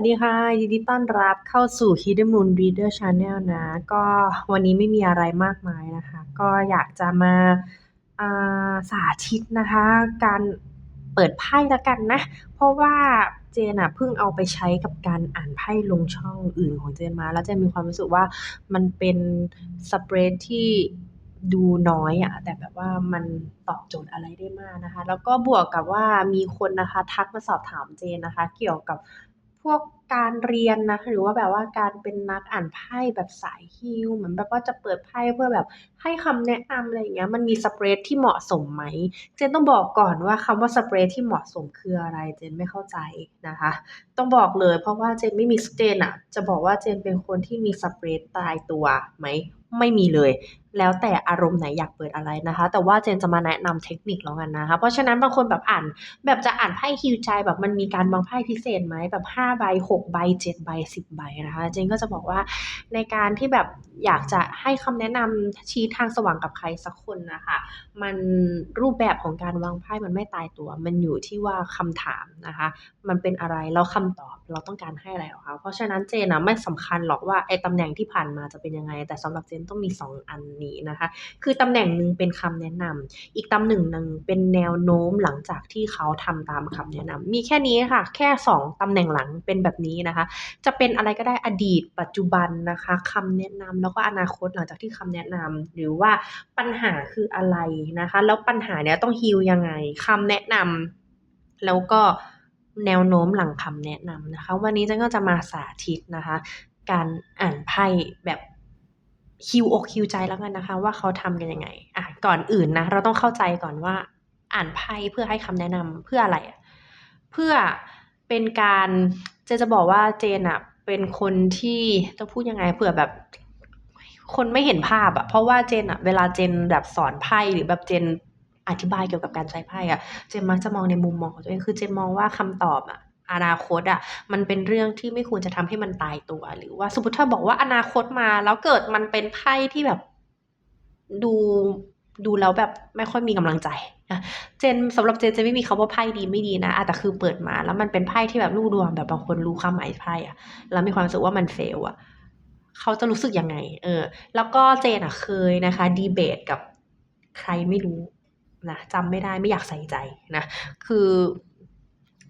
วัสดีค่ะ ยินดีต้อนรับเข้าสู่ Hidden Moon Reader Channel นะ ก็วันนี้ไม่มีอะไรมากมายนะคะ ก็อยากจะมาาสาธิตนะคะ การเปิดไพ่แล้วกันนะ เพราะว่าเจนอะเพิ่งเอาไปใช้กับการอ่านไพ่ลงช่องอื่นของเจนมา แล้วเจนมีความรู้สึกว่ามันเป็นสเปรดที่ดูน้อยอะแต่แบบว่ามันตอบโจทย์อะไรได้มากนะคะ แล้วก็บวกกับว่ามีคนนะคะ ทักมาสอบถามเจนนะคะ เกี่ยวกับ พวกการเรียนนะหรือว่าแบบว่าการเป็นนักอ่านไพ่แบบสายฮีลเหมือนแบบว่าจะเปิดไพ่เพื่อแบบให้คำแนะนำอะไรอย่างเงี้ยมันมีสเปรดที่เหมาะสมไหมเจนต้องบอกก่อนว่าคำว่าสเปรดที่เหมาะสมคืออะไรเจนไม่เข้าใจนะคะ ต้องบอกเลยเพราะว่าเจนไม่มีสเจนอะจะบอกว่าเจนเป็นคนที่มีสเปรดตายตัวไหมไม่มีเลย แล้วแต่อารมณ์ไหนอยากเปิดอะไรนะคะ แต่ว่าเจนจะมาแนะนำเทคนิคแล้วกันนะคะ เพราะฉะนั้นบางคนแบบอ่านแบบจะอ่านไพ่ฮิวใจแบบมันมีการวางไพ่พิเศษไหมแบบ5ใบ6ใบ7ใบ10ใบนะคะ เจนก็จะบอกว่าในการที่แบบอยากจะให้คำแนะนำชี้ทางสว่างกับใครสักคนนะคะมันรูปแบบของการวางไพ่มันไม่ตายตัว มันอยู่ที่ว่าคำถามนะคะ มันเป็นอะไรแล้วคำตอบเราต้องการให้อะไรคะเพราะฉะนั้นเจนนะไม่สำคัญหรอกว่าไอ้ตำแหน่งที่ผ่านมาจะเป็นยังไง แต่สำหรับเจนต้องมี 2 อันนี้นะคะ คือตำแหน่งหนึ่งเป็นคำแนะนำอีกตำแหน่งหนึ่งเป็นแนวโน้มหลังจากที่เขาทำตามคำแนะนำมีแค่นี้ค่ะ แค่ 2ตำแหน่งหลังเป็นแบบนี้นะคะ จะเป็นอะไรก็ได้อดีต ปัจจุบันนะคะคำแนะนำแล้วก็อนาคตหลังจากที่คำแนะนำหรือว่าปัญหาคืออะไรนะคะ แล้วปัญหาเนี้ยต้องฮีลยังไงคำแนะนำแล้วก็แนวโน้มหลังคำแนะนำนะคะ วันนี้เจนก็จะมาสาธิตนะคะ การอ่านไพ่แบบ คิวอกคิวใจแล้วกันนะคะ ว่าเขาทำกันยังไงอะก่อนอื่นนะ เราต้องเข้าใจก่อนว่า อ่านไพ่เพื่อให้คำแนะนำเพื่ออะไรอะเพื่อเป็นการเจจะบอกว่าเจนอะเป็นคนที่ต้องพูดยังไงเผื่อแบบคนไม่เห็นภาพอะเพราะว่าเจนอะเวลาเจนแบบสอนไพ่หรือแบบเจนอธิบายเกี่ยวกับการใช้ไพ่อะเจนมักจะมองในมุมมองของตัวเองคือเจนมองว่าคำตอบอะ อนาคตอะมันเป็นเรื่องที่ไม่ควรจะทำให้มันตายตัว หรือว่าสมมติถ้าบอกว่าอนาคตมา แล้วเกิดมันเป็นไพ่ที่แบบดูดูแล้วแบบไม่ค่อยมีกำลังใจนะเจนสำหรับเจนจะไม่มีคำว่าไพ่ดีไม่ดีนะอะแต่คือเปิดมาแล้วมันเป็นไพ่ที่แบบลูกดวงแบบบางคนรู้ความหมายไพ่อะแล้วมีความรู้สึกว่ามันเฟลอะเขาจะรู้สึกยังไง เออ แล้วก็เจนอะเคยนะคะดีเบตกับใครไม่รู้นะจำไม่ได้ไม่อยากใส่ใจนะ คือ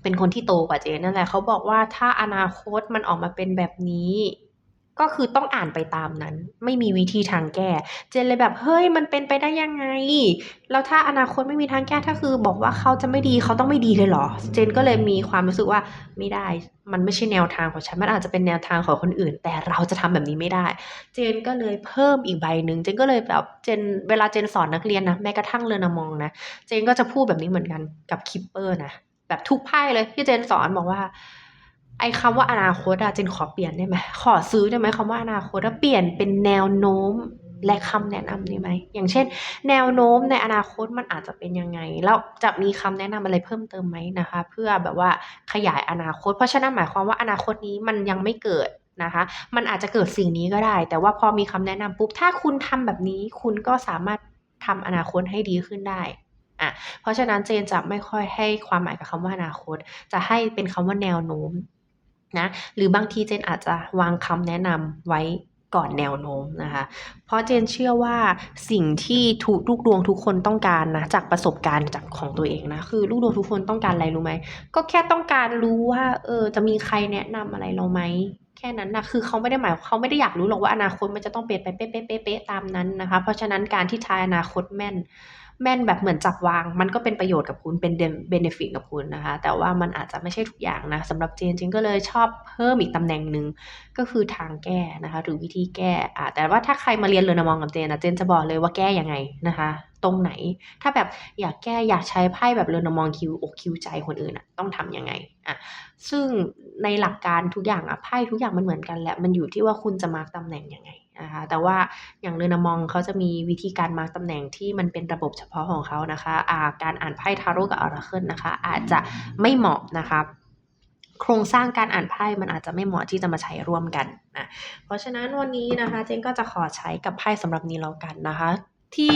เป็นคนที่โตกว่าเจนนั่นแหละเขาบอกว่าถ้าอนาคตมันออกมาเป็นแบบนี้ ก็คือต้องอ่านไปตามนั้น ไม่มีวิธีทางแก้ เจนเลยแบบเฮ้ยมันเป็นไปได้ยังไง แล้วถ้าอนาคตไม่มีทางแก้ถ้าคือบอกว่าเขาจะไม่ดีเขาต้องไม่ดีเลยเหรอ เจนก็เลยมีความรู้สึกว่าไม่ได้ มันไม่ใช่แนวทางของฉันมันอาจจะเป็นแนวทางของคนอื่น แต่เราจะทำแบบนี้ไม่ได้ เจนก็เลยเพิ่มอีกใบหนึ่งเจนก็เลยแบบเจนเวลาเจนสอนนักเรียนนะแม้กระทั่งเรอนมองนะเจนก็จะพูดแบบนี้เหมือนกันกับคิปเปอร์นะ แบบทุกไพ่เลยที่เจนสอนบอกว่า ไอ้คำว่าอนาคตอะเจนขอเปลี่ยนได้ไหมขอซื้อได้ไหมคำว่าอนาคตอะเปลี่ยนเป็นแนวโน้มและคำแนะนำได้ไหม อย่างเช่น แนวโน้มในอนาคตมันอาจจะเป็นยังไง แล้วจะมีคำแนะนำอะไรเพิ่มเติมไหมนะคะ เพื่อแบบว่าขยายอนาคต เพราะฉะนั้นหมายความว่าอนาคตนี้มันยังไม่เกิดนะคะ มันอาจจะเกิดสิ่งนี้ก็ได้ แต่ว่าพอมีคำแนะนำปุ๊บ ถ้าคุณทำแบบนี้ คุณก็สามารถทำอนาคตให้ดีขึ้นได้ อะเพราะฉะนั้นเจนจะไม่ค่อยให้ความหมายกับคำว่าอนาคต จะให้เป็นคำว่าแนวโน้มนะหรือบางทีเจนอาจจะวางคำแนะนำไว้ก่อนแนวโน้มนะคะ เพราะเจนเชื่อว่าสิ่งที่ทุกลูกดวงทุกคนต้องการนะจากประสบการณ์จากของตัวเองนะคือลูกดวงทุกคนต้องการอะไรรู้ไหมก็แค่ต้องการรู้ว่าเออจะมีใครแนะนำอะไรเราไหมแค่นั้นนะคือเขาไม่ได้หมายเขาไม่ได้อยากรู้หรอกว่าอนาคตมันจะต้องเปลี่ยนไปเป๊ะๆตามนั้นนะคะ เพราะฉะนั้นการที่ทายอนาคตแม่น แม่นแบบเหมือนจับวาง มันก็เป็นประโยชน์กับคุณเป็นเบนฟิตกับคุณนะคะ แต่ว่ามันอาจจะไม่ใช่ทุกอย่างนะสำหรับเจนเจนก็เลยชอบเพิ่มอีกตำแหน่งหนึ่งก็คือทางแก้นะคะ หรือวิธีแก้อ่าแต่ว่าถ้าใครมาเรียนเรอนมองกับเจนนะเจนจะบอกเลยว่าแก้ยังไงนะคะ ตรงไหน ถ้าแบบอยากแก้อยากใช้ไพ่แบบเรอนมองคิวอกคิวใจคนอื่นอะต้องทำยังไงอะซึ่งในหลักการทุกอย่างอะไพ่ทุกอย่างมันเหมือนกันแหละมันอยู่ที่ว่าคุณจะมาร์กตำแหน่งยังไง นะคะแต่ว่าอย่างเนนมองเขาจะมีวิธีการมาร์กตำแหน่งที่มันเป็นระบบเฉพาะของเขานะคะาการอ่านไพ่ทาโร่กับออราเคิลนะคะ อาจจะไม่เหมาะนะคะโครงสร้างการอ่านไพ่มันอาจจะไม่เหมาะที่จะมาใช้ร่วมกันนะเพราะฉะนั้นวันนี้นะคะเจนก็จะขอใช้กับไพ่สำหรับนี้แล้วกันนะคะ ที่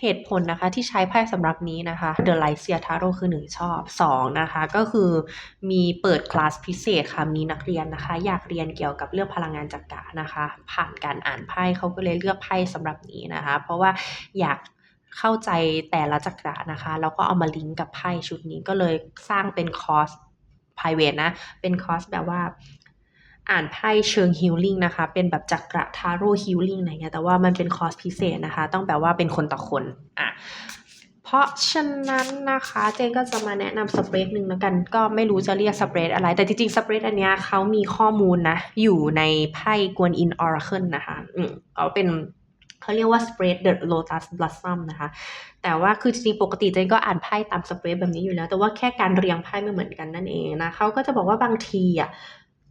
เหตุผลนะคะที่ใช้ไพ่สำหรับนี้นะคะ The Light Seer Tarot คือ1ชอบ2นะคะก็คือมีเปิดคลาสพิเศษค่ะมีนักเรียนนะคะ อยากเรียนเกี่ยวกับเรื่องพลังงานจักระนะคะ ผ่านการอ่านไพ่เขาก็เลยเลือกไพ่สำหรับนี้นะคะ เพราะว่าอยากเข้าใจแต่ละจักระนะคะแล้วก็เอามาลิงก์กับไพ่ชุดนี้ก็เลยสร้างเป็นคอร์ส private นะ เป็นคอร์สแบบว่า อ่านไพ่เชิงฮิลลิ่งนะคะ เป็นแบบจักระทาโร่ฮิลลิ่งอะไรเงี้ย แต่ว่ามันเป็นคอร์สพิเศษนะคะ ต้องแบบว่าเป็นคนต่อคนอะเพราะฉะนั้นนะคะเจนก็จะมาแนะนำสเปรดหนึ่งแล้วกันก็ไม่รู้จะเรียกสเปรดอะไร แต่จริงๆสเปรดอันเนี้ยเขามีข้อมูลนะ อยู่ในไพ่กวนอินออร์เคิลนะคะอืมเขาเป็นเขาเรียกว่า spread the lotus blossom นะคะ แต่ว่าคือจริงๆปกติเจนก็อ่านไพ่ตามสเปรดแบบนี้อยู่แล้ว แต่ว่าแค่การเรียงไพ่ไม่เหมือนกันนั่นเองนะเขาก็จะบอกว่าบางทีอะ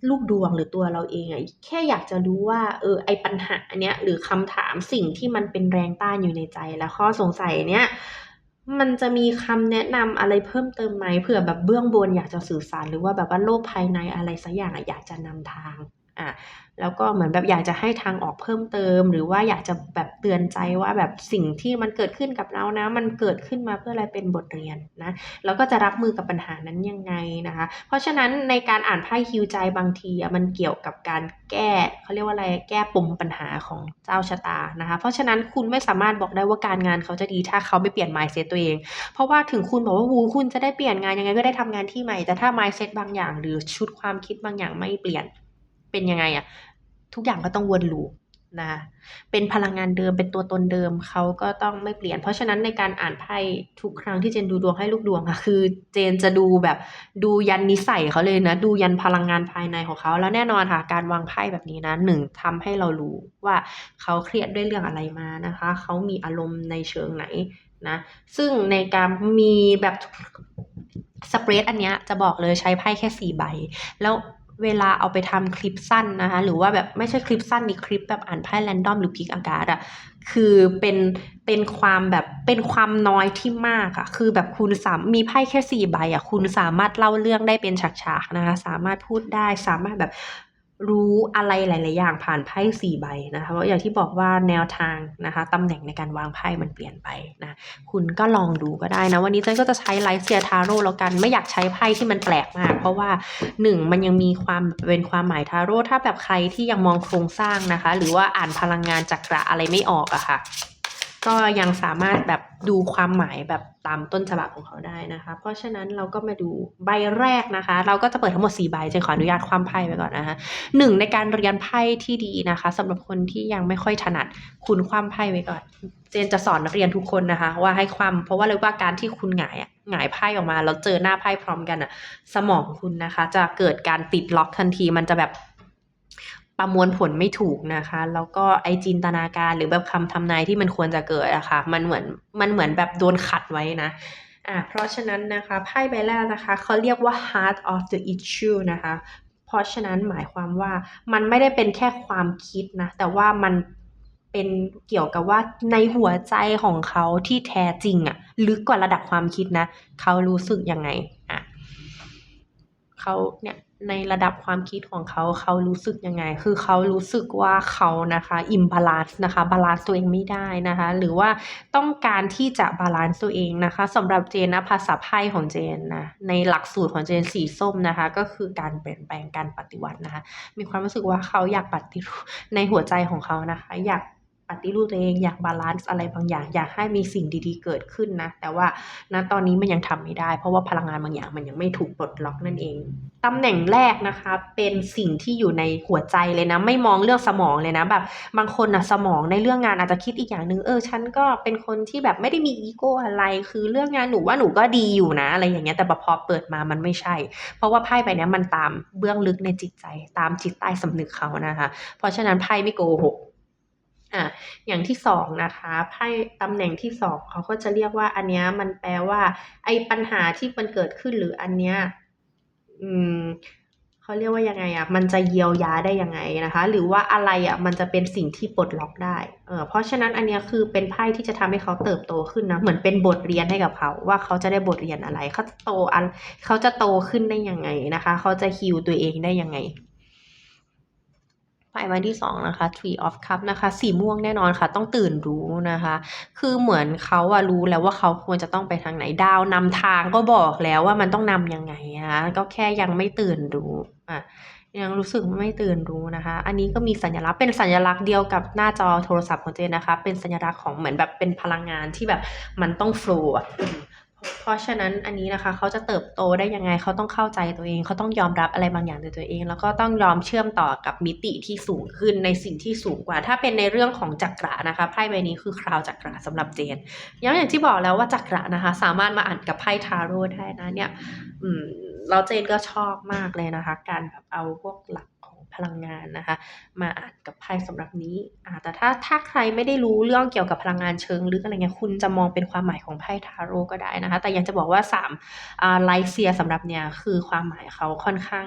ลูกดวงหรือตัวเราเองอะแค่อยากจะรู้ว่าเออไอปัญหาเนี้ยหรือคำถามสิ่งที่มันเป็นแรงต้านอยู่ในใจและข้อสงสัยเนี้ยมันจะมีคำแนะนำอะไรเพิ่มเติมไหมเผื่อแบบเบื้องบนอยากจะสื่อสารหรือว่าแบบว่าโลกภายในอะไรสักอย่างอะอยากจะนำทาง อะแล้วก็เหมือนแบบอยากจะให้ทางออกเพิ่มเติม หรือว่าอยากจะแบบเตือนใจว่าแบบสิ่งที่มันเกิดขึ้นกับเรานะ มันเกิดขึ้นมาเพื่ออะไรเป็นบทเรียนนะแล้วก็จะรับมือกับปัญหานั้นยังไงนะคะ เพราะฉะนั้นในการอ่านไพ่ฮิวใจบางทีมันเกี่ยวกับการแก้เขาเรียกว่าอะไรแก้ปมปัญหาของเจ้าชะตานะคะ เพราะฉะนั้นคุณไม่สามารถบอกได้ว่าการงานเขาจะดีถ้าเขาไม่เปลี่ยน mindset ตัวเอง เพราะว่าถึงคุณบอกว่าวูคุณจะได้เปลี่ยนงานยังไงก็ได้ทำงานที่ใหม่แต่ถ้า mindset บางอย่าง หรือชุดความคิดบางอย่างไม่เปลี่ยน เป็นยังไงอะทุกอย่างก็ต้องวนลูปนะเป็นพลังงานเดิมเป็นตัวตนเดิมเขาก็ต้องไม่เปลี่ยน เพราะฉะนั้นในการอ่านไพ่ทุกครั้งที่เจนดูดวงให้ลูกดวงอะคือ เจนจะดูแบบดูยันนิสัยเขาเลยนะ ดูยันพลังงานภายในของเขา แล้วแน่นอนค่ะการวางไพ่แบบนี้นะหนึ่งทำให้เรารู้ว่าเขาเครียดด้วยเรื่องอะไรมานะคะ เขามีอารมณ์ในเชิงไหนนะ ซึ่งในการมีแบบสเปรดอันเนี้ยจะบอกเลยใช้ไพ่แค่สี่ใบ แล้ว เวลาเอาไปทำคลิปสั้นนะคะ หรือว่าแบบไม่ใช่คลิปสั้นนี่คลิปแบบอ่านไพ่แรนดอมหรือพิกอากาศอะคือเป็นเป็นความแบบเป็นความน้อยที่มากอะคือแบบคุณสามมีไพ่แค่สี่ใบอะคุณสามารถเล่าเรื่องได้เป็นฉากๆนะคะ สามารถพูดได้สามารถแบบ รู้อะไรหลาย ๆ อย่างผ่านไพ่สี่ใบนะคะเพราะอย่างที่บอกว่าแนวทางนะคะตำแหน่งในการวางไพ่มันเปลี่ยนไปนะคุณก็ลองดูก็ได้นะ วันนี้เจนก็จะใช้ไลท์เซียทาโร่แล้วกันไม่อยากใช้ไพ่ที่มันแปลกมาก เพราะว่าหนึ่งมันยังมีความเป็นความหมายทาโร่ถ้าแบบใครที่ยังมองโครงสร้างนะคะ หรือว่าอ่านพลังงานจักระอะไรไม่ออกอะค่ะ ก็ยังสามารถแบบดูความหมายแบบตามต้นฉบับของเขาได้นะคะ เพราะฉะนั้นเราก็มาดูใบแรกนะคะ เราก็จะเปิดทั้งหมด4ใบเจนขออนุญาตความไพ่ไปก่อนนะคะหนึ่งในการเรียนไพ่ที่ดีนะคะสำหรับคนที่ยังไม่ค่อยถนัดคุณความไพ่ไว้ก่อน เจนจะสอนนักเรียนทุกคนนะคะ ว่าให้ความเพราะว่าเลยว่าการที่คุณหงายหงายไพ่ออกมาแล้วเจอหน้าไพ่พร้อมกันอะสมองคุณนะคะ จะเกิดการติดล็อกทันทีมันจะแบบ ประมวลผลไม่ถูกนะคะ แล้วก็ไอจินตนาการหรือแบบคำทำนายที่มันควรจะเกิดอะคะ่ะ มันเหมือนมันเหมือนแบบโดนขัดไว้นะอะเพราะฉะนั้นนะคะไพ่ใบแรกนะคะเขาเรียกว่า heart of the issue นะคะ เพราะฉะนั้นหมายความว่ามันไม่ได้เป็นแค่ความคิดนะ แต่ว่ามันเป็นเกี่ยวกับว่าในหัวใจของเขาที่แท้จริงอะลึกกว่าระดับความคิดนะ เขารู้สึกยังไงอะเขาเนี่ย ในระดับความคิดของเขาเขารู้สึกยังไง คือเขารู้สึกว่าเขานะคะอิมบาลานซ์นะคะบาลานซ์ตัวเองไม่ได้นะคะ หรือว่าต้องการที่จะบาลานซ์ตัวเองนะคะสำหรับเจนนะภาษาไพ่ของเจนนะในหลักสูตรของเจนสีส้มนะคะ ก็คือการเปลี่ยนแปลงการปฏิวัตินะคะ มีความรู้สึกว่าเขาอยากปฏิรูปในหัวใจของเขานะคะ อยาก ปฏิรูปตัวเองอยากบาลานซ์อะไรบางอย่าง อยากให้มีสิ่งดีๆเกิดขึ้นนะ แต่ว่าณตอนนี้มันยังทำไม่ได้ เพราะว่าพลังงานบางอย่างมันยังไม่ถูกปลดล็อกนั่นเองตำแหน่งแรกนะคะ เป็นสิ่งที่อยู่ในหัวใจเลยนะ ไม่มองเรื่องสมองเลยนะแบบ บางคนนะสมองในเรื่องงานอาจจะคิดอีกอย่างหนึ่งเออฉันก็เป็นคนที่แบบไม่ได้มีอีโก้อะไร คือเรื่องงานหนูว่าหนูก็ดีอยู่นะ อะไรอย่างเงี้ยแต่พอเปิดมามันไม่ใช่ เพราะว่าไพ่ใบนี้มันตามเบื้องลึกในจิตใจ ตามจิตใต้สำนึกเขานะคะ เพราะฉะนั้นไพ่ไม่โกหก อะอย่างที่สองนะคะไพ่ตำแหน่งที่สองเขาก็จะเรียกว่าอันเนี้ยมันแปลว่า ไอ้ปัญหาที่มันเกิดขึ้นหรืออันเนี้ยอืมเขาเรียกว่ายังไงอะมันจะเยียวยาได้ยังไงนะคะ หรือว่าอะไรอะมันจะเป็นสิ่งที่ปลดล็อกได้เออเพราะฉะนั้นอันเนี้ยคือเป็นไพ่ที่จะทำให้เขาเติบโตขึ้นนะเหมือนเป็นบทเรียนให้กับเขาว่าเขาจะได้บทเรียนอะไรเขาจะโตอันเขาจะโตขึ้นได้ยังไงนะคะ เขาจะฮิวตัวเองได้ยังไง ไพ่ใบที่2นะคะ Three of Cups นะคะ สีม่วงแน่นอนค่ะ ต้องตื่นรู้นะคะ คือเหมือนเขาอะรู้แล้วว่าเขาควรจะต้องไปทางไหนดาวนำทางก็บอกแล้วว่ามันต้องนำยังไงนะคะก็แค่ยังไม่ตื่นรู้อะยังรู้สึกไม่ตื่นรู้นะคะ อันนี้ก็มีสัญลักษณ์เป็นสัญลักษณ์เดียวกับหน้าจอโทรศัพท์ของเจนนะคะ เป็นสัญลักษณ์ของเหมือนแบบเป็นพลังงานที่แบบมันต้องโฟลว์อะ เพราะฉะนั้นอันนี้นะคะเขาจะเติบโตได้ยังไงเขาต้องเข้าใจตัวเองเขาต้องยอมรับอะไรบางอย่างในตัวเอง แล้วก็ต้องยอมเชื่อมต่อกับมิติที่สูงขึ้นในสิ่งที่สูงกว่า ถ้าเป็นในเรื่องของจักระนะคะไพ่ใบนี้คือคราวจักระสำหรับเจนย้ำอย่างที่บอกแล้วว่าจักระนะคะ สามารถมาอ่านกับไพ่ทาโร่ได้นะเนี่ย อืมแล้วเจนก็ชอบมากเลยนะคะ การแบบเอาพวกหลัก ลังงานนะคะ มาอ่านกับไพ่สำหรับนี้อ่าแต่ถ้าถ้าใครไม่ได้รู้เรื่องเกี่ยวกับพลังงานเชิงลึกอะไรเงี้ยคุณจะมองเป็นความหมายของไพ่ทาโร่ก็ได้นะคะ แต่อยากจะบอกว่า3อ่าไลเซียสำหรับเนี่ยคือความหมายเขาค่อนข้าง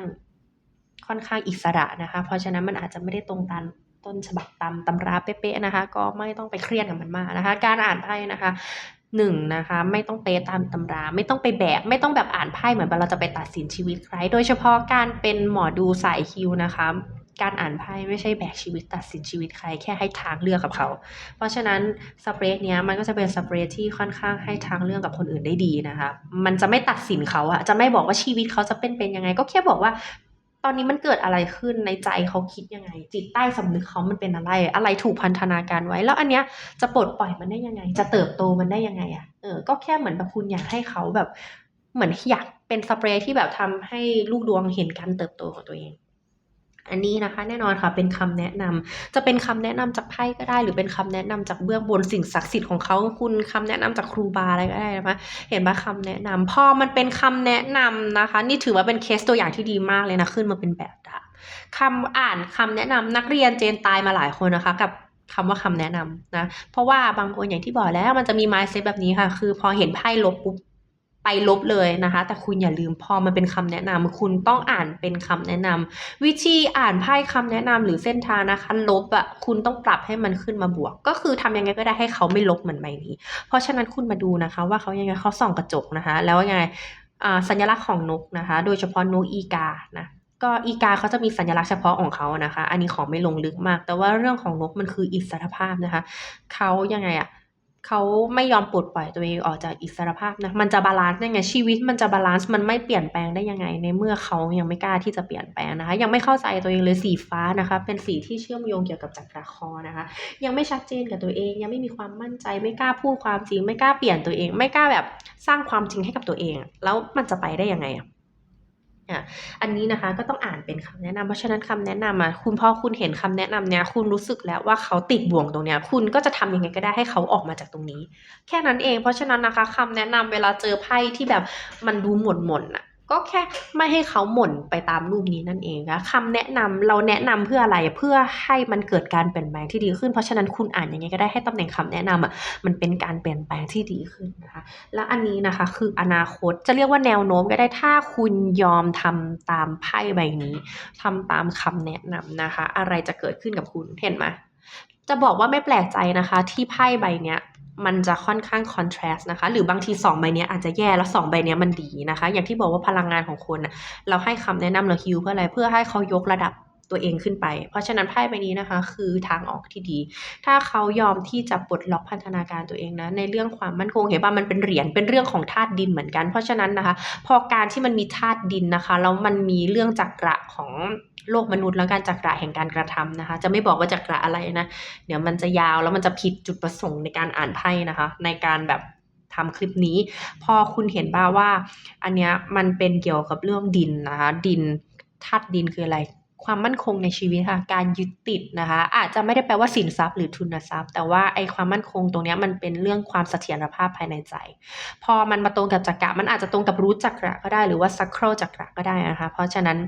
ค่อนข้างอิสระนะคะ เพราะฉะนั้นมันอาจจะไม่ได้ตรงตามต้นฉบับตามตำราเป๊ะๆนะคะ ก็ไม่ต้องไปเครียดกับมันมากนะคะ การอ่านไพ่นะคะ 1นะคะ ไม่ต้องเป๊ะตามตำรา ไม่ต้องไปแบก ไม่ต้องแบบอ่านไพ่เหมือนเราจะไปตัดสินชีวิตใคร โดยเฉพาะการเป็นหมอดูสายฮีลนะคะการอ่านไพ่ไม่ใช่แบกชีวิตตัดสินชีวิตใครแค่ให้ทางเลือกกับเขา เพราะฉะนั้นสเปรดเนี้ยมันก็จะเป็นสเปรดที่ค่อนข้างให้ทางเลือกกับคนอื่นได้ดีนะคะ มันจะไม่ตัดสินเขาอะจะไม่บอกว่าชีวิตเขาจะเป็นเป็นยังไง ก็แค่บอกว่า ตอนนี้มันเกิดอะไรขึ้นในใจเขาคิดยังไง จิตใต้สำนึกเขามันเป็นอะไร อะไรถูกพันธนาการไว้ แล้วอันเนี้ยจะปลดปล่อยมันได้ยังไง จะเติบโตมันได้ยังไงอะเออก็แค่เหมือนแบบคุณอยากให้เขาแบบ เหมือนอยากเป็นสเปรย์ที่แบบทำให้ลูกดวงเห็นการเติบโตของตัวเอง อันนี้นะคะ แน่นอนค่ะเป็นคำแนะนำจะเป็นคำแนะนำจากไพ่ก็ได้ หรือเป็นคำแนะนำจากเบื้องบนสิ่งศักดิ์สิทธิ์ของเขาคุณคำแนะนำจากครูบาอะไรก็ได้นะคะเห็นเปล่าคำแนะนำพอมันเป็นคำแนะนำนะคะ นี่ถือว่าเป็นเคสตัวอย่างที่ดีมากเลยนะขึ้นมาเป็นแบบดาคำอ่านคำแนะนำนักเรียนเจนตายมาหลายคนนะคะกับคำว่าคำแนะนำนะ เพราะว่าบางคนอย่างที่บอกแล้วมันจะมี mindset แบบนี้ค่ะ คือพอเห็นไพ่ลบปุ๊บ ไปลบเลยนะคะ แต่คุณอย่าลืมพอมันเป็นคำแนะนำคุณต้องอ่านเป็นคำแนะนำวิธีอ่านไพ่คำแนะนำหรือเส้นทางนะคะ ลบอะคุณต้องปรับให้มันขึ้นมาบวก ก็คือทำยังไงก็ได้ให้เขาไม่ลบเหมือนใบนี้ เพราะฉะนั้นคุณมาดูนะคะ ว่าเขายังไงเขาส่องกระจกนะคะ แล้วยังไงสัญลักษณ์ของนกนะคะ โดยเฉพาะนกอีกานะก็อีกาเขาจะมีสัญลักษณ์เฉพาะของเขานะคะ อันนี้ขอไม่ลงลึกมาก แต่ว่าเรื่องของนกมันคืออิสรภาพนะคะเขายังไงอะ เขาไม่ยอมปลดปล่อยตัวเองออกจากอิสรภาพนะมันจะบาลันซ์ได้ไงชีวิตมันจะบาลันซ์มันไม่เปลี่ยนแปลงได้ยังไง ในเมื่อเขายังไม่กล้าที่จะเปลี่ยนแปลงนะคะ ยังไม่เข้าใจตัวเองเลยสีฟ้านะคะ เป็นสีที่เชื่อมโยงเกี่ยวกับจักรคอนะคะ ยังไม่ชัดเจนกับตัวเอง ยังไม่มีความมั่นใจ ไม่กล้าพูดความจริง ไม่กล้าเปลี่ยนตัวเอง ไม่กล้าแบบสร้างความจริงให้กับตัวเอง แล้วมันจะไปได้ยังไงอะ อันนี้นะคะก็ต้องอ่านเป็นคำแนะนำเพราะฉะนั้นคำแนะนำอะคุณพ่อคุณเห็นคำแนะนำเนี้ยคุณรู้สึกแล้วว่าเขาติดบ่วงตรงเนี้ยคุณก็จะทำยังไงก็ได้ให้เขาออกมาจากตรงนี้ แค่นั้นเอง เพราะฉะนั้นนะคะคำแนะนำเวลาเจอไพ่ที่แบบมันดูหม่นๆน่ะ ก็แค่ไม่ให้เขาหม่นไปตามรูปนี้นั่นเองนะคำแนะนำเราแนะนำเพื่ออะไรเพื่อให้มันเกิดการเปลี่ยนแปลงที่ดีขึ้น เพราะฉะนั้นคุณอ่านยังไงก็ได้ให้ตำแหน่งคำแนะนำอะมันเป็นการเปลี่ยนแปลงที่ดีขึ้นนะคะแล้วอันนี้นะคะคืออนาคตจะเรียกว่าแนวโน้มก็ได้ถ้าคุณยอมทำตามไพ่ใบนี้ทำตามคำแนะนำนะคะ อะไรจะเกิดขึ้นกับคุณเห็นไหมจะบอกว่าไม่แปลกใจนะคะ ที่ไพ่ใบเนี้ย มันจะค่อนข้างคอนทราสต์นะคะ หรือบางที 2 ใบนี้อาจจะแย่แล้ว 2 ใบนี้มันดีนะคะ อย่างที่บอกว่าพลังงานของคนเราให้คำแนะนำเราฮิวเพื่ออะไรเพื่อให้เขายกระดับ ตัวเองขึ้นไป เพราะฉะนั้นไพ่ใบนี้นะคะ คือทางออกที่ดี ถ้าเขายอมที่จะปลดล็อกพันธนาการตัวเองนะในเรื่องความมั่นคงเห็นเปล่ามันเป็นเหรียญเป็นเรื่องของธาตุดินเหมือนกัน เพราะฉะนั้นนะคะ พอการที่มันมีธาตุดินนะคะแล้วมันมีเรื่องจักระของโลกมนุษย์แล้วกันจักระแห่งการกระทำนะคะ จะไม่บอกว่าจักระอะไรนะ เดี๋ยวมันจะยาวแล้วมันจะผิดจุดประสงค์ในการอ่านไพ่นะคะ ในการแบบทำคลิปนี้ พอคุณเห็นเปล่าว่า อันเนี้ยมันเป็นเกี่ยวกับเรื่องดินนะคะ ดินธาตุดินคืออะไร ความมั่นคงในชีวิตค่ะ การยึดติดนะคะ อาจจะไม่ได้แปลว่าสินทรัพย์หรือทุนทรัพย์ แต่ว่าไอ้ความมั่นคงตรงนี้มันเป็นเรื่องความเสถียรภาพภายในใจ พอมันมาตรงกับจักระมันอาจจะตรงกับรู้จักระก็ได้หรือว่าซักโครจักระก็ได้นะคะ เพราะฉะนั้น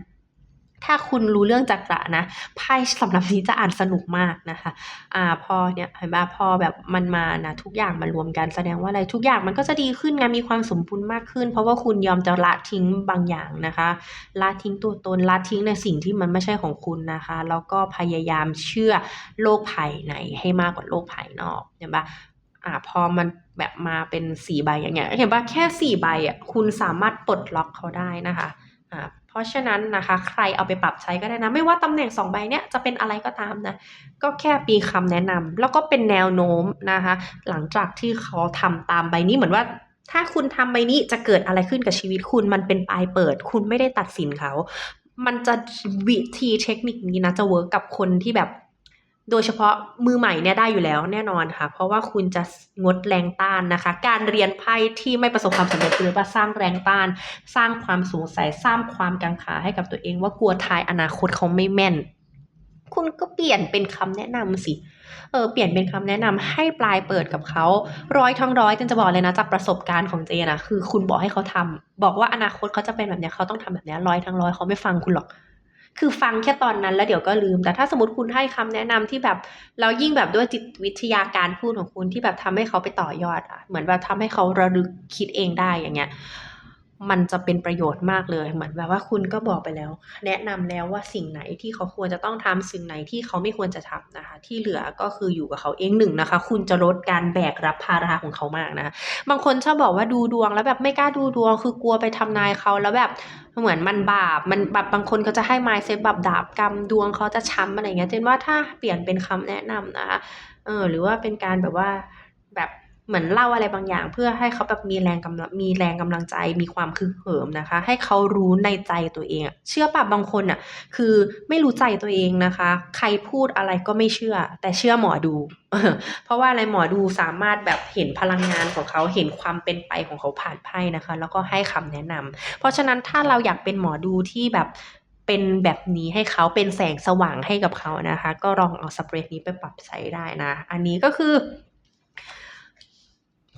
ถ้าคุณรู้เรื่องจักระนะไพ่สำหรับนี้จะอ่านสนุกมากนะคะ อ่าพอเนี่ยเห็นเปล่าพอแบบมันมานะทุกอย่างมารวมกันแสดงว่าอะไรทุกอย่างมันก็จะดีขึ้นไงมีความสมบูรณ์มากขึ้น เพราะว่าคุณยอมจะละทิ้งบางอย่างนะคะละทิ้งตัวตนละทิ้งในสิ่งที่มันไม่ใช่ของคุณนะคะแล้วก็พยายามเชื่อโลกภายในให้มากกว่าโลกภายนอกเห็นปล่าอ่าพอมันแบบมาเป็น4ใบอย่างเงี้ยเห็นปล่าแค่4ใบอะคุณสามารถปลดล็อกเขาได้นะคะอ่า พราะฉะนั้นนะคะ ใครเอาไปปรับใช้ก็ได้นะ ไม่ว่าตำแหน่ง2ใบเนี้ยจะเป็นอะไรก็ตามนะ ก็แค่มีคำแนะนำแล้วก็เป็นแนวโน้มนะคะ หลังจากที่เขาทำตามใบนี้เหมือนว่าถ้าคุณทำใบนี้จะเกิดอะไรขึ้นกับชีวิตคุณมันเป็นปลายเปิด คุณไม่ได้ตัดสินเขา มันจะวิธีเทคนิคนี้นะจะเวิร์กกับคนที่แบบ โดยเฉพาะมือใหม่เนี่ยได้อยู่แล้วแน่นอนค่ะ เพราะว่าคุณจะงดแรงต้านนะคะ การเรียนไพ่ที่ไม่ประสบความสำเร็จหรือว่าสร้างแรงต้าน สร้างความสงสัยสร้างความกังขาให้กับตัวเองว่ากลัวทายอนาคตเขาไม่แม่น คุณก็เปลี่ยนเป็นคำแนะนำสิเออเปลี่ยนเป็นคำแนะนำให้ปลายเปิดกับเขาร้อยทั้งร้อยเจนจะบอกเลยนะจากประสบการณ์ของเจนนะคือ คุณบอกให้เขาทำบอกว่าอนาคตเขาจะเป็นแบบเนี้ยเขาต้องทำแบบนี้ร้อยทั้งร้อยเขาไม่ฟังคุณหรอก คือฟังแค่ตอนนั้นแล้วเดี๋ยวก็ลืม แต่ถ้าสมมติคุณให้คำแนะนำที่แบบแล้วยิ่งแบบด้วยจิตวิทยาการพูดของคุณที่แบบทำให้เขาไปต่อยอดอะเหมือนแบบทำให้เขาระลึกคิดเองได้อย่างเงี้ย มันจะเป็นประโยชน์มากเลยเหมือนแบบว่าคุณก็บอกไปแล้ว แนะนำแล้วว่าสิ่งไหนที่เขาควรจะต้องทำสิ่งไหนที่เขาไม่ควรจะทำนะคะ ที่เหลือก็คืออยู่กับเขาเองหนึ่งนะคะ คุณจะลดการแบกรับภาระของเขามากนะะบางคนชอบบอกว่าดูดวงแล้วแบบไม่กล้าดูดวง คือกลัวไปทำนายเขาแล้วแบบเหมือนมันบาปมันแบบบางคนเขาจะให้ไมซ์เซตแบบดาบกรรมดวงเขาจะช้ำอะไรเงี้ยเจนว่าถ้าเปลี่ยนเป็นคำแนะนำนะคะเออหรือว่าเป็นการแบบว่าแบบ เหมือนเล่าอะไรบางอย่าง เพื่อให้เขาแบบมีแรงกำลังมีแรงกำลังใจมีความคึกเหิมนะคะ ให้เขารู้ในใจตัวเอง เชื่อป่ะบางคนอะ คือไม่รู้ใจตัวเองนะคะ ใครพูดอะไรก็ไม่เชื่อ แต่เชื่อหมอดู เพราะว่าอะไรหมอดูสามารถแบบเห็นพลังงานของเขาเห็นความเป็นไปของเขาผ่านไพ่นะคะ แล้วก็ให้คำแนะนำเพราะฉะนั้นถ้าเราอยากเป็นหมอดูที่แบบเป็นแบบนี้ให้เขาเป็นแสงสว่างให้กับเขานะคะ ก็ลองเอาสเปรย์นี้ไปปรับใช้ได้นะ อันนี้ก็คือ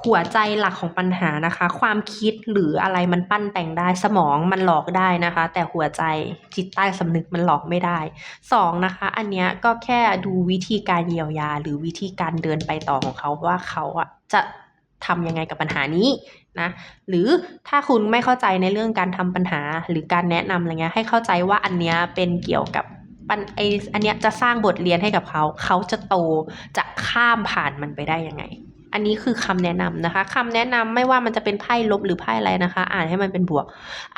หัวใจหลักของปัญหานะคะ ความคิดหรืออะไรมันปั้นแต่งได้สมองมันหลอกได้นะคะ แต่หัวใจจิตใต้สำนึกมันหลอกไม่ได้สองนะคะ อันเนี้ยก็แค่ดูวิธีการเยียวยา หรือวิธีการเดินไปต่อของเขาว่าเขาอะจะทำยังไงกับปัญหานี้นะหรือถ้าคุณไม่เข้าใจในเรื่องการทำปัญหาหรือการแนะนำอะไรเงี้ยให้เข้าใจว่าอันเนี้ยเป็นเกี่ยวกับปัญไออันเนี้ยจะสร้างบทเรียนให้กับเขา เขาจะโตจะข้ามผ่านมันไปได้ยังไง อันนี้คือคำแนะนำนะคะคำแนะนำไม่ว่ามันจะเป็นไพ่ลบหรือไพ่อะไรนะคะ อ่านให้มันเป็นบวก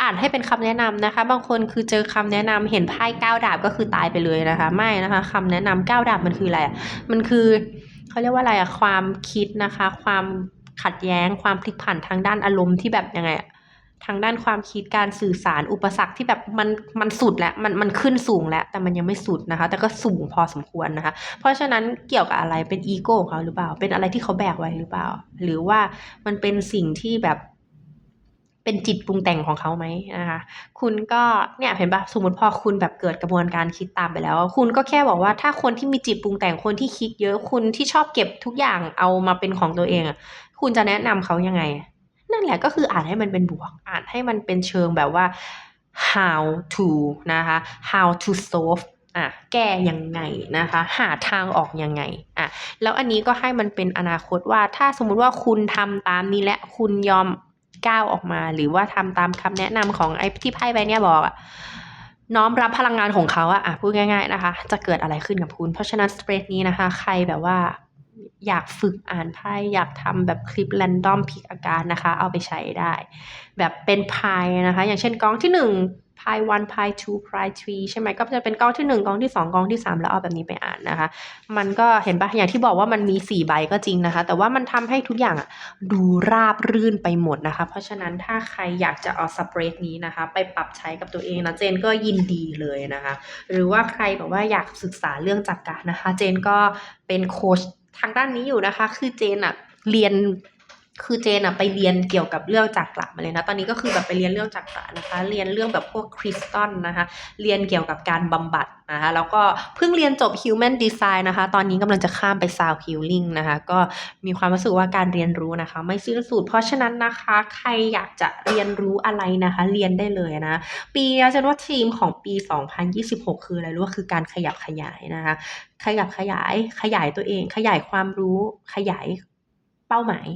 อ่านให้เป็นคำแนะนำนะคะ บางคนคือเจอคำแนะนำเห็นไพ่ก้าวดาบก็คือตายไปเลยนะคะ ไม่นะคะคำแนะนำก้าวดาบมันคืออะไร มันคือเขาเรียกว่าอะไรอะความคิดนะคะ ความขัดแย้ง ความพลิกผันทางด้านอารมณ์ที่แบบยังไงอะ ทางด้านความคิดการสื่อสารอุปสรรคที่แบบมันมันสุดแล้วมันมันขึ้นสูงแล้ว แต่มันยังไม่สุดนะคะ แต่ก็สูงพอสมควรนะคะ เพราะฉะนั้นเกี่ยวกับอะไรเป็นอีโก้ของเขาหรือเปล่า เป็นอะไรที่เขาแบกไว้หรือเปล่า หรือว่ามันเป็นสิ่งที่แบบเป็นจิตปรุงแต่งของเขาไหมนะคะ คุณก็เนี่ยเห็นปะสมมติพอคุณแบบเกิดกระบวนการคิดตามไปแล้ว คุณก็แค่บอกว่าถ้าคนที่มีจิตปรุงแต่งคนที่คิดเยอะ คุณที่ชอบเก็บทุกอย่างเอามาเป็นของตัวเองคุณจะแนะนำเขายังไง นั่นแหละก็คืออ่านให้มันเป็นบวก อ่านให้มันเป็นเชิงแบบว่า how to นะคะ how to solve อะแก้ยังไงนะคะ หาทางออกยังไงอะแล้วอันนี้ก็ให้มันเป็นอนาคตว่าถ้าสมมุติว่าคุณทำตามนี้และ คุณยอมก้าวออกมา หรือว่าทำตามคำแนะนำของไอ้ที่ไพ่ใบเนี้ยบอกอะน้อมรับพลังงานของเขาอะอะพูดง่าย ๆนะคะ จะเกิดอะไรขึ้นกับคุณ เพราะฉะนั้นสเปรดนี้นะคะ ใครแบบว่า อยากฝึกอ่านไพ่อยากทำแบบคลิปแรนดอมพิกอาการนะคะ เอาไปใช้ได้ แบบเป็นพายนะคะ อย่างเช่นกองที่หนึ่งพายวันพายทูพายทรีใช่ไหมก็จะเป็นกองที่หนึ่งกองที่สองกองที่สามแล้วเอาแบบนี้ไปอ่านนะคะ มันก็เห็นปะอย่างที่บอกว่ามันมีสี่ใบก็จริงนะคะ แต่ว่ามันทำให้ทุกอย่างอะดูราบรื่นไปหมดนะคะ เพราะฉะนั้นถ้าใครอยากจะเอาสเปรดนี้นะคะ ไปปรับใช้กับตัวเองนะเจนก็ยินดีเลยนะคะ หรือว่าใครแบบว่าอยากศึกษาเรื่องจักรนะคะ เจนก็เป็นโค้ช ทางด้านนี้อยู่นะคะ คือเจนอะเรียน คือเจนอะไปเรียนเกี่ยวกับเรื่องจักระมาเลยนะ ตอนนี้ก็คือแบบไปเรียนเรื่องจักระนะคะ เรียนเรื่องแบบพวกคริสตัลนะคะ เรียนเกี่ยวกับการบำบัดนะคะ แล้วก็เพิ่งเรียนจบ Human Design นะคะ ตอนนี้กำลังจะข้ามไป Sound Healing นะคะ ก็มีความรู้สึกว่าการเรียนรู้นะคะ ไม่สิ้นสุด เพราะฉะนั้นนะคะ ใครอยากจะเรียนรู้อะไรนะคะ เรียนได้เลยนะ ปีนี้ฉันว่าทีมของปี 2026 คืออะไรรู้ว่าคือการขยับขยายนะคะ ขยับขยาย ขยายตัวเอง ขยายความรู้ ขยายเป้าหมาย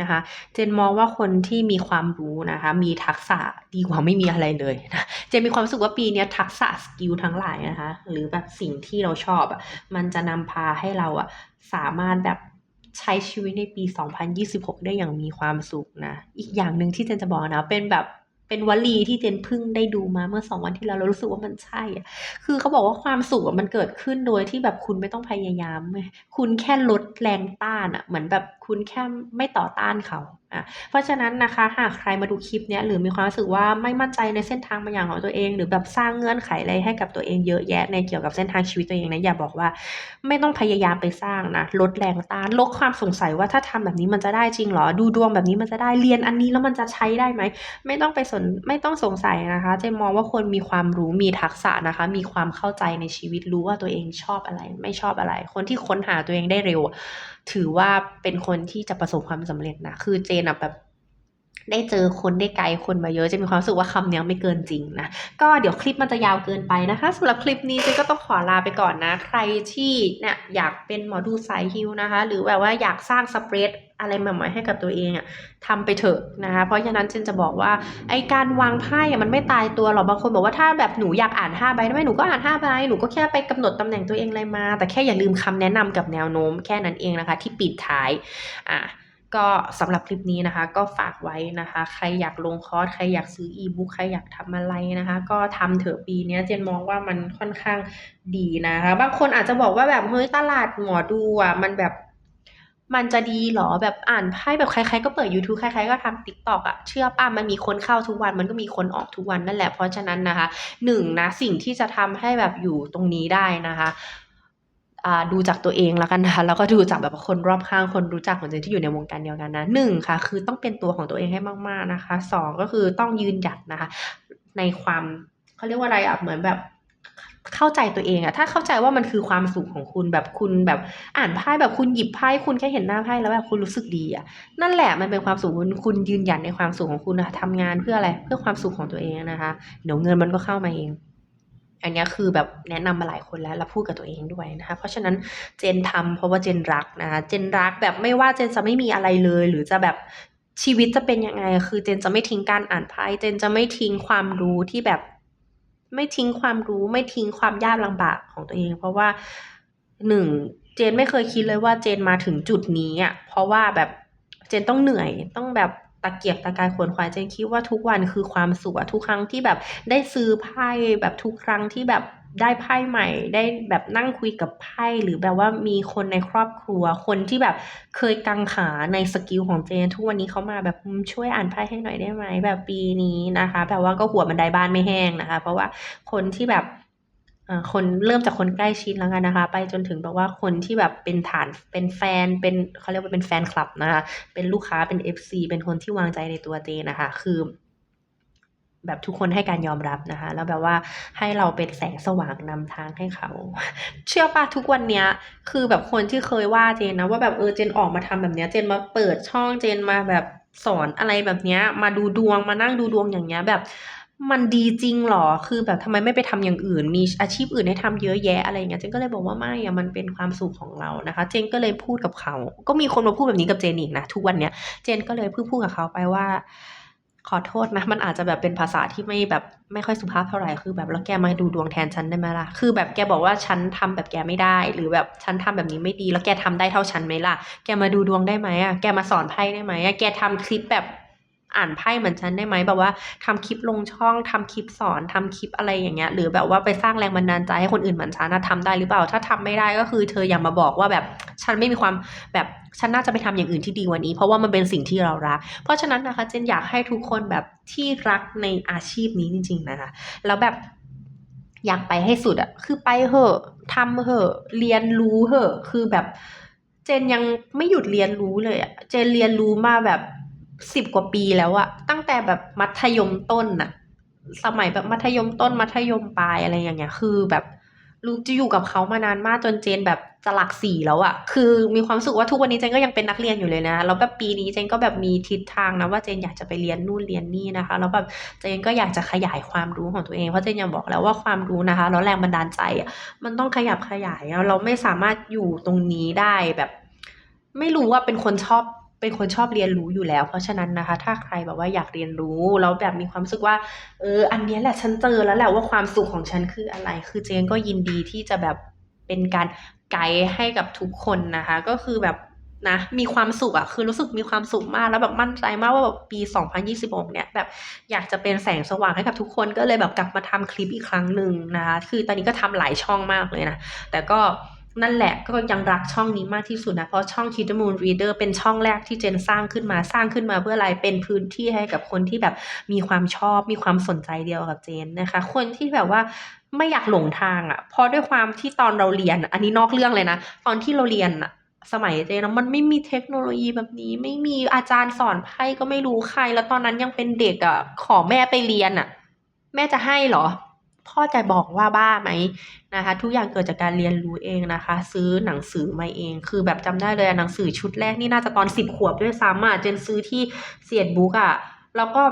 นะคะเจนมองว่าคนที่มีความรู้นะคะ มีทักษะดีกว่าไม่มีอะไรเลยนะเจนมีความรู้สึกว่าปีนี้ทักษะสกิลทั้งหลายนะคะ หรือแบบสิ่งที่เราชอบอะมันจะนำพาให้เราอะสามารถแบบใช้ชีวิตในปี 2026 ได้อย่างมีความสุขนะ อีกอย่างหนึ่งที่เจนจะบอกนะ เป็นแบบเป็นวลีที่เจนพิ่งได้ดูมาเมื่อสองวันที่แล้วเรารู้สึกว่ามันใช่อะคือเขาบอกว่าความสุขมันเกิดขึ้นโดยที่แบบคุณไม่ต้องพยายามเว้ยคุณแค่ลดแรงต้านอะเหมือนแบบคุณแค่ไม่ต่อต้านเขาอะเพราะฉะนั้นนะคะหากใครมาดูคลิปเนี้ยหรือมีความรู้สึกว่าไม่มั่นใจในเส้นทางบางอย่างของตัวเอง หรือแบบสร้างเงื่อนไขอะไรให้กับตัวเองเยอะแยะในเกี่ยวกับเส้นทางชีวิตตัวเองนะอย่าบอกว่า ไม่ต้องพยายามไปสร้างนะลดแรงต้านลดความสงสัยว่าถ้าทำแบบนี้มันจะได้จริงเหรอ ดูดวงแบบนี้มันจะได้เรียนอันนี้แล้วมันจะใช้ได้ไหมไม่ต้องไปสนไม่ต้องสงสัยนะคะเจมมองว่าคนมีความรู้มีทักษะนะคะ มีความเข้าใจในชีวิตรู้ว่าตัวเองชอบอะไร ไม่ชอบอะไร คนที่ค้นหาตัวเองได้เร็ว ถือว่าเป็นคนที่จะประสบความสำเร็จนะ คือเจนแบบได้เจอคนได้ไกลคนมาเยอะจะมีความรู้สึกว่าคำนี้ไม่เกินจริงนะ ก็เดี๋ยวคลิปมันจะยาวเกินไปนะคะสำหรับคลิปนี้เจนก็ต้องขอลาไปก่อนนะ ใครที่เนี่ยอยากเป็นหมอดูสายฮิวนะคะ หรือแบบว่าอยากสร้างสเปรด อะไรใหม่ๆให้กับตัวเองอะทำไปเถอะนะคะเพราะฉะนั้นเจนจะบอกว่าไอการวางไพ่อะมันไม่ตายตัวหรอกบางคนบอกว่าถ้าแบบหนูอยากอ่านห้าใบได้ไหมหนูก็อ่านห้าใบหนูก็แค่ไปกำหนดตำแหน่งตัวเองอะไรมา แต่แค่อย่าลืมคำแนะนำกับแนวโน้มแค่นั้นเองนะคะ ที่ปิดท้ายอะก็สำหรับคลิปนี้นะคะ ก็ฝากไว้นะคะ ใครอยากลงคอร์สใครอยากซื้ออีบุ๊กใครอยากทำอะไรนะคะ ก็ทำเถอะปีนี้เจนมองว่ามันค่อนข้างดีนะคะ บางคนอาจจะบอกว่าแบบเฮ้ยตลาดหมอดูอะมันแบบ มันจะดีหรอแบบอ่านไพ่แบบใครๆก็เปิด YouTube ใครๆก็ทำ TikTok อะเชื่อป่ะมันมีคนเข้าทุกวัน มันก็มีคนออกทุกวันนั่นแหละเพราะฉะนั้นนะคะหนึ่งนะสิ่งที่จะทำให้แบบอยู่ตรงนี้ได้นะคะดูจากตัวเองแล้วกันนะคะแล้วก็ดูจากแบบคนรอบข้างคนรู้จักของเจนที่อยู่ในวงการเดียวกันนะหนึ่งค่ะ คือต้องเป็นตัวของตัวเองให้มาก ๆนะคะสองก็คือต้องยืนหยัดนะคะ ในความเขาเรียกว่าอะไรอะเหมือนแบบ เข้าใจตัวเองอะถ้าเข้าใจว่ามันคือความสุขของคุณแบบคุณแบบอ่านไพ่แบบคุณหยิบไพ่คุณแค่เห็นหน้าไพ่แล้วแบบคุณรู้สึกดีอะนั่นแหละมันเป็นความสุขคุณคุณยืนหยัดในความสุขของคุณนะทำงานเพื่ออะไรเพื่อความสุขของตัวเองนะคะ เดี๋ยวเงินมันก็เข้ามาเอง อันนี้คือแบบแนะนำมาหลายคนแล้วแล้วพูดกับตัวเองด้วยนะคะ เพราะฉะนั้นเจนทำเพราะว่าเจนรักนะคะเจนรักแบบไม่ว่าเจนจะไม่มีอะไรเลย หรือจะแบบชีวิตจะเป็นยังไง คือเจนจะไม่ทิ้งการอ่านไพ่เจนจะไม่ทิ้งความรู้ที่แบบ ไม่ทิ้งความรู้ไม่ทิ้งความยากลำบากของตัวเอง เพราะว่าหนึ่งเจนไม่เคยคิดเลยว่าเจนมาถึงจุดนี้อะเพราะว่าแบบเจนต้องเหนื่อยต้องแบบตะเกียบตะกายขวนขวายเจนคิดว่าทุกวันคือความสุขทุกครั้งที่แบบได้ซื้อไพ่แบบทุกครั้งที่แบบ ได้ไพ่ใหม่ ได้แบบนั่งคุยกับไพ่หรือแบบว่ามีคนในครอบครัว คนที่แบบเคยกังขาในสกิลของเจน ทุกวันนี้เขามาแบบช่วยอ่านไพ่ให้หน่อยได้ไหมแบบปีนี้นะคะแบบว่าก็หัวบันไดบ้านไม่แห้งนะคะ เพราะว่าคนที่แบบคนเริ่มจากคนใกล้ชิดแล้วกันนะคะ ไปจนถึงแบบว่าคนที่แบบเป็นฐานเป็นแฟนเป็นเขาเรียกว่าเป็นแฟนคลับนะคะ เป็นลูกค้าเป็น FC เป็นคนที่วางใจในตัวเจนะคะ คือ แบบทุกคนให้การยอมรับนะคะ แล้วแบบว่าให้เราเป็นแสงสว่างนำทางให้เขา เชื่อป่ะทุกวันเนี้ย คือแบบคนที่เคยว่าเจนนะว่าแบบเออเจนออกมาทำแบบเนี้ย เจนมาเปิดช่องเจนมาแบบสอนอะไรแบบเนี้ย มาดูดวงมานั่งดูดวงอย่างเงี้ยแบบมันดีจริงหรอ คือแบบทำไมไม่ไปทำอย่างอื่น มีอาชีพอื่นให้ทำเยอะแยะอะไรเงี้ย เจนก็เลยบอกว่าไม่อะมันเป็นความสุขของเรานะคะ เจนก็เลยพูดกับเขา ก็มีคนมาพูดแบบนี้กับเจนอีกนะทุกวันเนี้ย เจนก็เลยเพิ่งพูดกับเขาไปว่า ขอโทษนะ มันอาจจะแบบเป็นภาษาที่ไม่แบบไม่ค่อยสุภาพเท่าไหร่คือแบบแล้วแกมาดูดวงแทนฉันได้ไหมล่ะ คือแบบแกบอกว่าฉันทำแบบแกไม่ได้ หรือแบบฉันทำแบบนี้ไม่ดี แล้วแกทำได้เท่าฉันไหมล่ะ แกมาดูดวงได้ไหมอะ แกมาสอนไพ่ได้ไหมอะ แกทำคลิปแบบ อ่านไพ่เหมือนฉันได้ไหมแบบว่าทำคลิปลงช่องทำคลิปสอนทำคลิปอะไรอย่างเงี้ย หรือแบบว่าไปสร้างแรงบันดาลใจให้คนอื่นเหมือนฉันนะทำได้หรือเปล่า ถ้าทำไม่ได้ก็คือเธออย่ามาบอกว่าแบบฉันไม่มีความแบบฉันน่าจะไปทำอย่างอื่นที่ดีกว่านี้ เพราะว่ามันเป็นสิ่งที่เรารัก เพราะฉะนั้นนะคะเจนอยากให้ทุกคนแบบที่รักในอาชีพนี้จริง ๆ นะคะ แล้วแบบอยากไปให้สุดอะคือไปเหอะทำเหอะ เรียนรู้เหอะ คือแบบ เจนยังไม่หยุดเรียนรู้เลยอะเจนเรียนรู้มาแบบ สิบกว่าปีแล้วอะตั้งแต่แบบมัธยมต้นอะสมัยแบบมัธยมต้นมัธยมปลายอะไรอย่างเงี้ย คือแบบรู้จะอยู่กับเขามานานมากจนเจนแบบจะหลักสี่แล้วอะคือมีความสุขว่าทุกวันนี้เจนก็ยังเป็นนักเรียนอยู่เลยนะ แล้วแบบปีนี้เจนก็แบบมีทิศทางนะว่าเจนอยากจะไปเรียนนู่นเรียนนี่นะคะ แล้วแบบเจนก็อยากจะขยายความรู้ของตัวเอง เพราะเจนยังบอกแล้วว่าความรู้นะคะ แล้วแรงบันดาลใจอะมันต้องขยับขยาย เราไม่สามารถอยู่ตรงนี้ได้แบบ ไม่รู้ว่าเป็นคนชอบ เป็นคนชอบเรียนรู้อยู่แล้ว เพราะฉะนั้นนะคะ ถ้าใครแบบว่าอยากเรียนรู้แล้วแบบมีความรู้สึกว่า เออ อันนี้แหละฉันเจอแล้วแหละว่าความสุขของฉันคืออะไร คือเจนก็ยินดีที่จะแบบเป็นการไกด์ให้กับทุกคนนะคะ ก็คือแบบนะมีความสุขอะคือรู้สึกมีความสุขมากแล้วแบบมั่นใจมากว่าแบบปี 2026 เนี่ยแบบอยากจะเป็นแสงสว่างให้กับทุกคนก็เลยแบบกลับมาทำคลิปอีกครั้งหนึ่งนะคะคือตอนนี้ก็ทำหลายช่องมากเลยนะ แต่ก็ นั่นแหละก็ยังรักช่องนี้มากที่สุดนะ เพราะช่อง Kid the Moon Reader เป็นช่องแรกที่เจนสร้างขึ้นมาสร้างขึ้นมาเพื่ออะไรเป็นพื้นที่ให้กับคนที่แบบมีความชอบมีความสนใจเดียวกับเจนนะคะ คนที่แบบว่าไม่อยากหลงทางอะ่ะเพราะด้วยความที่ตอนเราเรียน อันนี้นอกเรื่องเลยนะ ตอนที่เราเรียนอะสมัยเจนอะมันไม่มีเทคโนโลยีแบบนี้ ไม่มีอาจารย์สอนไพ่ก็ไม่รู้ใคร แล้วตอนนั้นยังเป็นเด็กอะ่ะขอแม่ไปเรียนอะ่ะ แม่จะให้เหรอ พ่อจะบอกว่าบ้าไหมนะคะ ทุกอย่างเกิดจากการเรียนรู้เองนะคะ ซื้อหนังสือมาเอง คือแบบจำได้เลยหนังสือชุดแรกนี่น่าจะตอนสิบขวบด้วยซ้ำอะเจนซื้อที่เสียดบุ๊กอะแล้วก็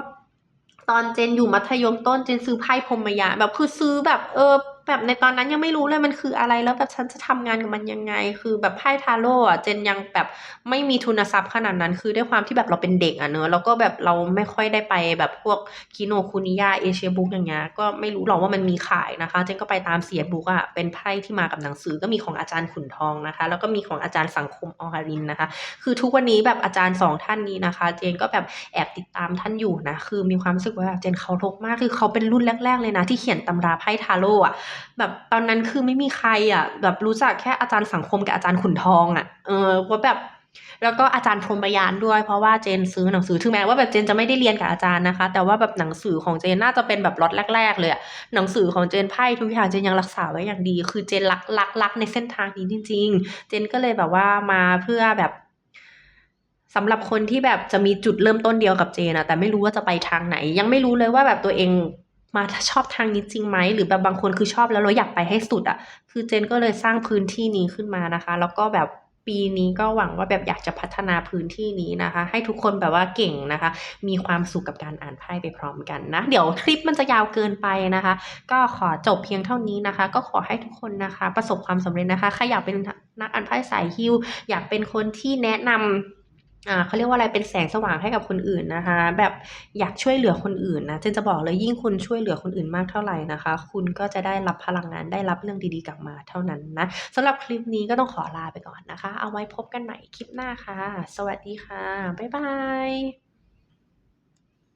ตอนเจนอยู่มัธยมต้นเจนซื้อไพ่พรมยาแบบคือซื้อแบบเออแบบในตอนนั้นยังไม่รู้เลยมันคืออะไรแล้วแบบฉันจะทำงานกับมันยังไง คือแบบไพ่ทาโร่อะเจนยังแบบไม่มีทุนทรัพย์ขนาดนั้น คือด้วยความที่แบบเราเป็นเด็กอะเนอะแล้วก็แบบเราไม่ค่อยได้ไปแบบพวกคิโนคุนิยาเอเชียบุ๊กอย่างเงี้ยก็ไม่รู้หรอกว่ามันมีขายนะคะ เจนก็ไปตามเสียบุ๊กอะเป็นไพ่ที่มากับหนังสือก็มีของอาจารย์ขุนทองนะคะ แล้วก็มีของอาจารย์สังคมออฮารินนะคะ คือทุกวันนี้แบบอาจารย์สองท่านนี้นะคะ เจนก็แบบแอบติดตามท่านอยู่นะคือมีความรู้สึกว่าเจนเคารพมากคือเขาเป็นรุ่นแรก ๆเลยนะที่เขียนตำราไพ่ทาโร่อะแบบตอนนั้นคือไม่มีใครอะแบบรู้จักแค่อาจารย์สังคมกับอาจารย์ขุนทองอะเออว่าแบบแล้วก็อาจารย์พรหมยานด้วยเพราะว่าเจนซื้อหนังสือถึงแม้ว่าแบบเจนจะไม่ได้เรียนกับอาจารย์นะคะ แต่ว่าแบบหนังสือของเจนน่าจะเป็นแบบล็อตแรก ๆ เลยอะหนังสือของเจนไพ่ทุกอย่างเจนยังรักษาไว้อย่างดี คือเจนรักรักรักในเส้นทางนี้จริง ๆ เจนก็เลยแบบว่ามาเพื่อแบบสำหรับคนที่แบบจะมีจุดเริ่มต้นเดียวกับเจนอะแต่ไม่รู้ว่าจะไปทางไหน ยังไม่รู้เลยว่าแบบตัวเอง มาชอบทางนี้จริงไหมหรือแบบบางคนคือชอบแล้วเราอยากไปให้สุดอะคือเจนก็เลยสร้างพื้นที่นี้ขึ้นมานะคะ แล้วก็แบบปีนี้ก็หวังว่าแบบอยากจะพัฒนาพื้นที่นี้นะคะ ให้ทุกคนแบบว่าเก่งนะคะ มีความสุขกับการอ่านไพ่ไปพร้อมกันนะ เดี๋ยวคลิปมันจะยาวเกินไปนะคะ ก็ขอจบเพียงเท่านี้นะคะ ก็ขอให้ทุกคนนะคะ ประสบความสำเร็จนะคะใครอยากเป็นนักอ่านไพ่สายฮิวอยากเป็นคนที่แนะนำ อ่าเขาเรียกว่าอะไรเป็นแสงสว่างให้กับคนอื่นนะคะ แบบอยากช่วยเหลือคนอื่นนะเจนจะบอกเลยยิ่งคุณช่วยเหลือคนอื่นมากเท่าไหร่นะคะ คุณก็จะได้รับพลังงานได้รับเรื่องดีๆกลับมาเท่านั้นนะสำหรับคลิปนี้ก็ต้องขอลาไปก่อนนะคะ เอาไว้พบกันใหม่คลิปหน้าค่ะ สวัสดีค่ะ บ๊ายบาย